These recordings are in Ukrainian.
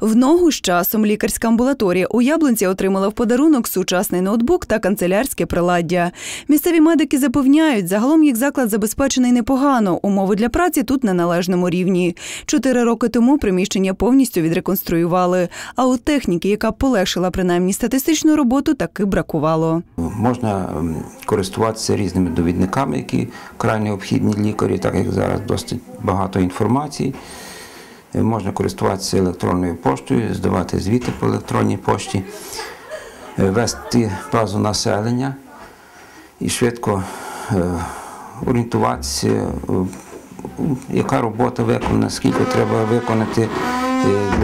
В ногу з часом лікарська амбулаторія у Яблунці отримала в подарунок сучасний ноутбук та канцелярське приладдя. Місцеві медики запевняють, загалом їх заклад забезпечений непогано. Умови для праці тут на належному рівні. Чотири роки тому приміщення повністю відреконструювали. А от техніки, яка полегшила принаймні статистичну роботу, таки бракувало. Можна ем, користуватися різними довідниками, які вкрай необхідні лікарі, так як зараз досить багато інформації. Можна користуватися електронною поштою, здавати звіти по електронній пошті, е, вести базу населення і швидко е, орієнтуватися, е, яка робота виконана, скільки треба виконати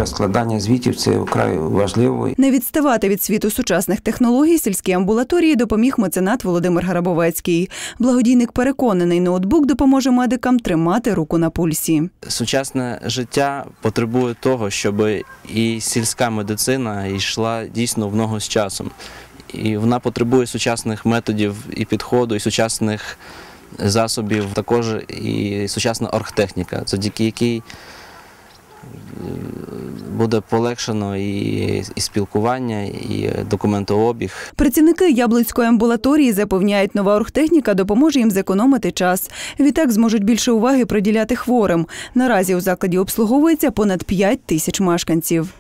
для складання звітів. Це вкрай важливо. Не відставати від світу сучасних технологій сільській амбулаторії допоміг меценат Володимир Гарабовецький. Благодійник переконаний, ноутбук допоможе медикам тримати руку на пульсі. Сучасне життя потребує того, щоб і сільська медицина йшла дійсно в ногу з часом. І вона потребує сучасних методів і підходу, і сучасних засобів, також і сучасна оргтехніка, завдяки якій буде полегшено і, і спілкування, і документообіг. Працівники Яблуцької амбулаторії запевняють, нова оргтехніка допоможе їм зекономити час. Відтак зможуть більше уваги приділяти хворим. Наразі у закладі обслуговується понад 5 тисяч мешканців.